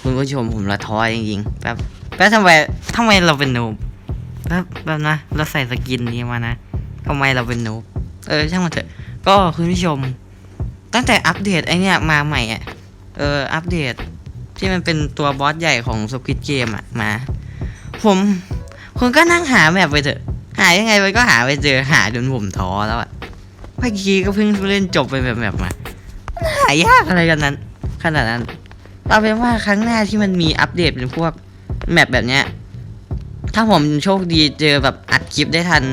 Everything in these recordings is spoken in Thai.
คุณผู้ชมผมละท้อจริงๆแบบแล้วทำไมทำไมเราเป็นนูบแบบแบบนะเราใส่สกินนี้มานะทำไมเราเป็นนูบเออช่างมันเถอะ ก็คุณผู้ชม ตั้งแต่อัปเดตไอเนี้ยมาใหม่อะเอออัปเดต ที่มันเป็นตัวบอสใหญ่ของสควิตเกมอะมา ผมผมก็นั่งหาแบบไปเถอะ หายังไงไปก็หาไปเจอหาจนผมท้อแล้วอะเมื่อกี้ก็เพิ่งเล่นจบไปแบบแบบมาหายากอะไรกันนั้น ขนาดนั้น เอาเป็นว่าครั้งหน้าที่มันมีอัปเดตเป็นพวกแมปแบบเนี้ย ถ้าผมโชคดีเจอแบบอัดคลิปได้ทัน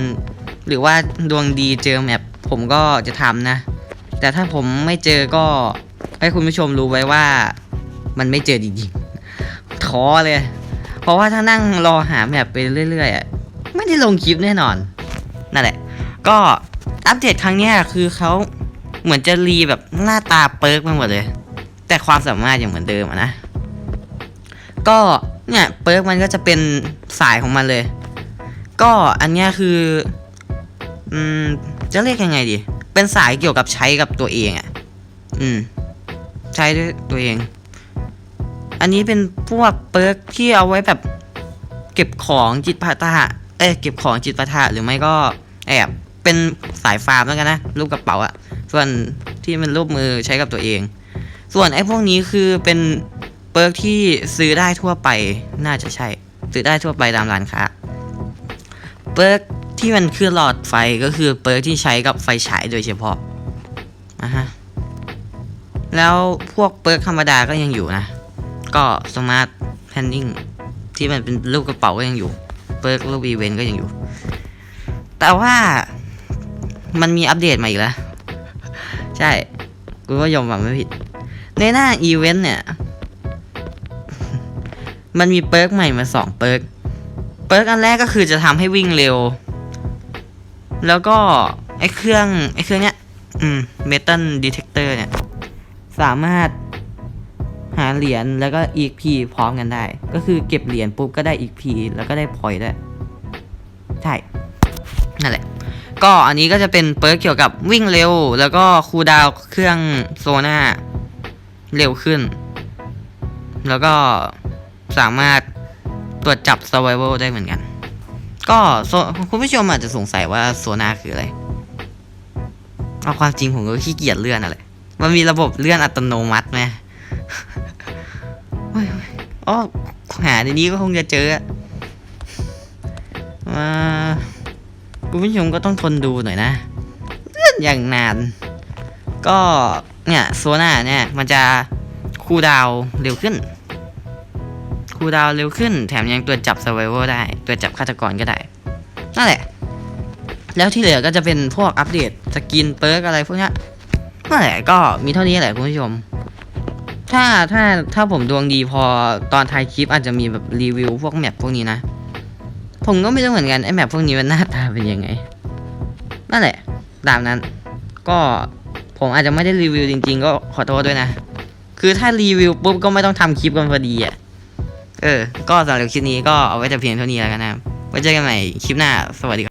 หรือว่าดวงดีเจอแมปผมก็จะทำนะ แต่ถ้าผมไม่เจอก็ให้คุณผู้ชมรู้ไว้ว่ามันไม่เจอจริงๆท้อเลย เพราะว่าถ้านั่งรอหาแมปไปเรื่อยๆอะไม่ได้ลงคลิปแน่นอน นั่นแหละ ก็อัปเดตครั้งนี้คือเขาเหมือนจะรีแบบหน้าตาเปิร์กไปหมดเลย แต่ความสามารถยังเหมือนเดิมนะ ก็เนี่ยเปิร์กมันก็จะเป็นสายของมันเลย ก็อันเนี้ยคืออืมจะเรียกยังไงดี เป็นสายเกี่ยวกับใช้กับตัวเองอะ่ะ อืม ใช้ด้วยตัวเอง อันนี้เป็นพวกเปิร์กที่เอาไว้แบบ เก็บของจิตปาถะเอ้ยเก็บของจิตปาถะหรือไม่ก็แอบเป็นสายฟาร์มแล้วกันนะรูปกระเป๋าอะส่วนที่มันรูปมือใช้กับตัวเอง ส่วนไอ้พวกนี้คือเป็นเปิร์กที่ซื้อได้ทั่วไปน่าจะใช่ ซื้อได้ทั่วไปตามร้านค้าเปิร์กที่มันคือหลอดไฟก็คือเปิร์กที่ใช้กับไฟฉายโดยเฉพาะอะฮะแล้วพวกเปิร์กธรรมดาก็ยังอยู่นะ ก็สมาร์ทแพนดิ้งที่มันเป็นรูปกระเป๋าก็ยังอยู่ เปิร์กรูปอีเวนต์ก็ยังอยู่ แต่ว่ามันมีอัปเดตมาอีกแล้ว ใช่ กูก็ยอมรับไม่ผิด ในหน้าอีเวนต์เนี่ย มันมีเปิร์กใหม่มาสองเปิร์กเปิร์กอันแรกก็คือจะทำให้วิ่งเร็ว แล้วก็ ไอ้เครื่อง ไอ้เครื่องเนี้ย อืมเมทัลดีเทคเตอร์เนี่ย สามารถหาเหรียญแล้วก็ EXP พร้อมกันได้ ก็คือเก็บเหรียญปุ๊บก็ได้ EXP แล้วก็ได้พอยต์ด้วย ใช่ นั่นแหละ ก็อันนี้ก็จะเป็นเปิร์กเกี่ยวกับวิ่งเร็ว แล้วก็คูดาวเครื่องโซน่า เร็วขึ้น แล้วก็สามารถตรวจจับ survival ได้เหมือนกัน ก็คุณผู้ชมอาจจะสงสัยว่าโซนาคืออะไร เอาความจริงผมก็ขี้เกียจเลื่อนอะไร มันมีระบบเลื่อนอัตโนมัติไหมอ๋อหาในนี้ก็คงจะเจออะอ่าคุณผู้ชมก็ต้องทนดูหน่อยนะ เลื่อนอย่างนาน ก็ เนี่ยโซน่าเนี่ยมันจะคูลดาวเร็วขึ้น คูลดาวเร็วขึ้น แถมยังตรวจับ survival ได้ตรวจับฆาตกรก็ได้ นั่นแหละ แล้วที่เหลือก็จะเป็นพวกอัปเดตสกินเปิร์กอะไรพวกนี้นั่นแหละก็มีเท่านี้แหละคุณผู้ชม ถ้าถ้าถ้าผมดวงดีพอตอนท้ายคลิปอาจจะมีแบบรีวิวพวกแมปพวกนี้นะ ผมก็ไม่รู้เหมือนกันไอแมปพวกนี้มันหน้าตาเป็นยังไง นั่นแหละ ตามนั้นก็ ผมอาจจะไม่ได้รีวิวจริง ๆ ก็ขอโทษด้วยนะ คือถ้ารีวิวปุ๊บก็ไม่ต้องทำคลิปกันพอดีอะ เออ ก็สำหรับคลิปนี้ก็เอาไว้แต่เพียงเท่านี้แล้วกันนะครับไว้เจอกันใหม่คลิปหน้า สวัสดีครับ